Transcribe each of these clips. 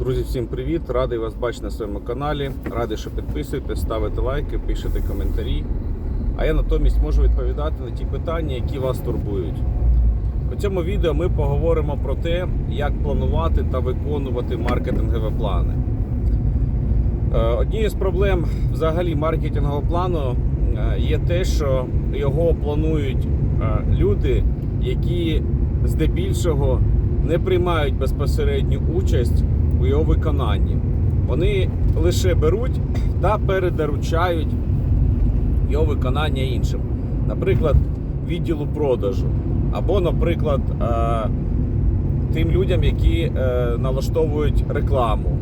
Друзі, всім привіт! Радий вас бачити на своєму каналі. Радий, що підписуєтесь, ставите лайки, пишете коментарі. А я натомість можу відповідати на ті питання, які вас турбують. У цьому відео ми поговоримо про те, як планувати та виконувати маркетингові плани. Е, Однією з проблем взагалі маркетингового плану е, є те, що його планують е, люди, які здебільшого не приймають безпосередню участь у його виконанні. Вони лише беруть та передоручають його виконання іншим. Наприклад, відділу продажу, або, наприклад, е, тим людям, які е, налаштовують рекламу,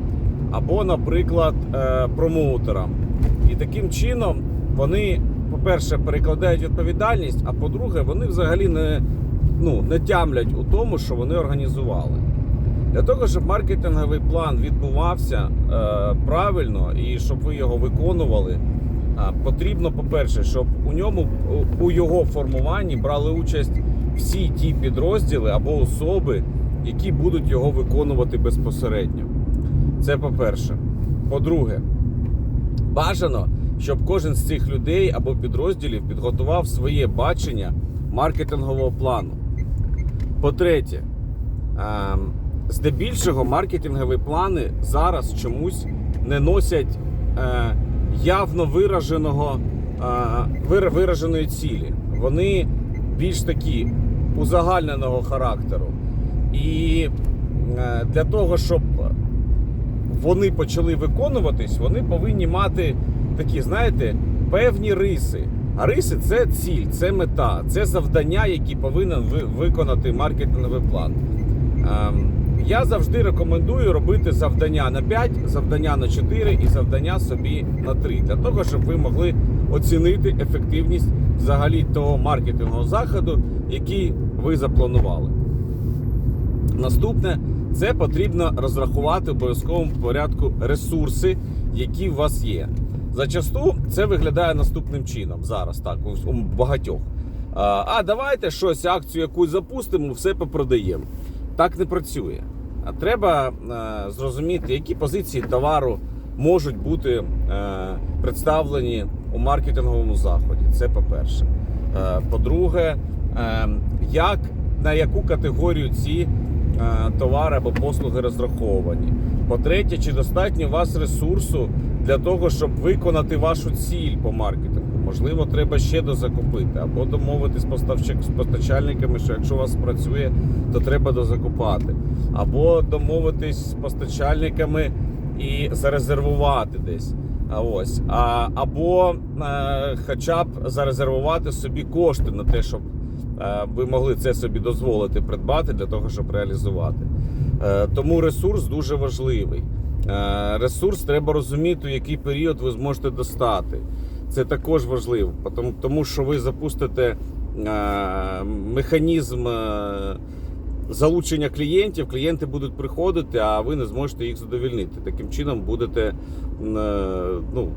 або, наприклад, е, промоутерам. І таким чином вони, по-перше, перекладають відповідальність, а по-друге, вони взагалі не, ну, не тямлять у тому, що вони організували. Для того, щоб маркетинговий план відбувався е, правильно і щоб ви його виконували, е, потрібно, по-перше, щоб у ньому у- його формуванні брали участь всі ті підрозділи або особи, які будуть його виконувати безпосередньо. Це по-перше. По-друге, бажано, щоб кожен з цих людей або підрозділів підготував своє бачення маркетингового плану. По-третє, ем, здебільшого маркетингові плани зараз чомусь не носять е, явно вираженого, е, вираженої цілі. Вони більш такі узагальненого характеру. І е, для того, щоб вони почали виконуватись, вони повинні мати такі, знаєте, певні риси. А риси це ціль, це мета, це завдання, які повинен ви- виконати маркетинговий план. Я завжди рекомендую робити завдання на 5, завдання на 4 і завдання собі на 3, для того, щоб ви могли оцінити ефективність взагалі того маркетингового заходу, який ви запланували. Наступне це потрібно розрахувати в обов'язковому порядку ресурси, які у вас є. Зачасту це виглядає наступним чином. Зараз так у багатьох. А давайте щось, акцію якусь запустимо, все попродаємо. Так не працює. Треба е, зрозуміти, які позиції товару можуть бути е, представлені у маркетинговому заході. Це по-перше. Е, по-друге, як на яку категорію ці товари або послуги розраховані. По-третє, чи достатньо у вас ресурсу для того, щоб виконати вашу ціль по маркетингу? Можливо, треба ще дозакупити, або домовитись з постачальниками, що якщо у вас працює, то треба дозакупати. Або домовитись з постачальниками і зарезервувати десь. А ось. А, або е, хоча б зарезервувати собі кошти на те, щоб е, ви могли це собі дозволити придбати для того, щоб реалізувати. Е, тому ресурс дуже важливий. Е, ресурс треба розуміти, у який період ви зможете достати. Це також важливо, тому, що ви запустите е, механізм. Е, залучення клієнтів, клієнти будуть приходити, а ви не зможете їх задовільнити. Таким чином будете е, ну,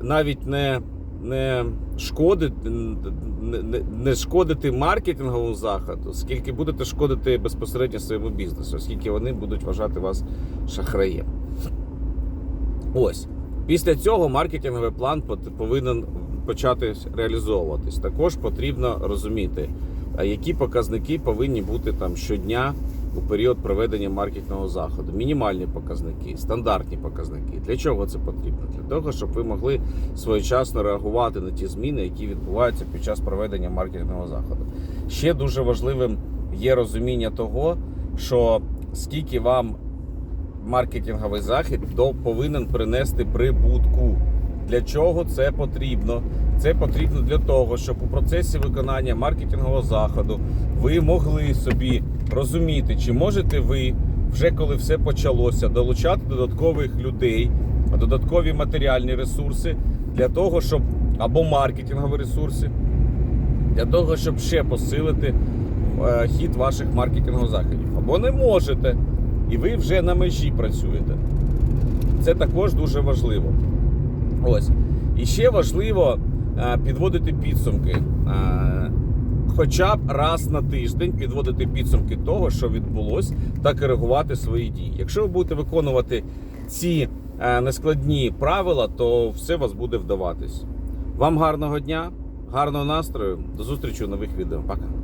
навіть не, не шкодити, не- не шкодити маркетинговому заходу, скільки будете шкодити безпосередньо своєму бізнесу, оскільки вони будуть вважати вас шахраєм. Ось. Після цього маркетинговий план повинен почати реалізовуватись. Також потрібно розуміти, які показники повинні бути там щодня у період проведення маркетингового заходу. Мінімальні показники, стандартні показники. Для чого це потрібно? Для того, щоб ви могли своєчасно реагувати на ті зміни, які відбуваються під час проведення маркетингового заходу. Ще дуже важливим є розуміння того, що скільки вам маркетинговий захід повинен принести прибутку. Для чого це потрібно? Це потрібно для того, щоб у процесі виконання маркетингового заходу ви могли собі розуміти, чи можете ви, вже коли все почалося, долучати додаткових людей, додаткові матеріальні ресурси для того, щоб або маркетингові ресурси, для того, щоб ще посилити е, хід ваших маркетингових заходів. Або не можете, і ви вже на межі працюєте. Це також дуже важливо. Ось. І ще важливо е, підводити підсумки. Е, хоча б раз на тиждень підводити підсумки того, що відбулось, та коригувати свої дії. Якщо ви будете виконувати ці е, нескладні правила, то все вас буде вдаватись. Вам гарного дня, гарного настрою. До зустрічі у нових відео. Пока.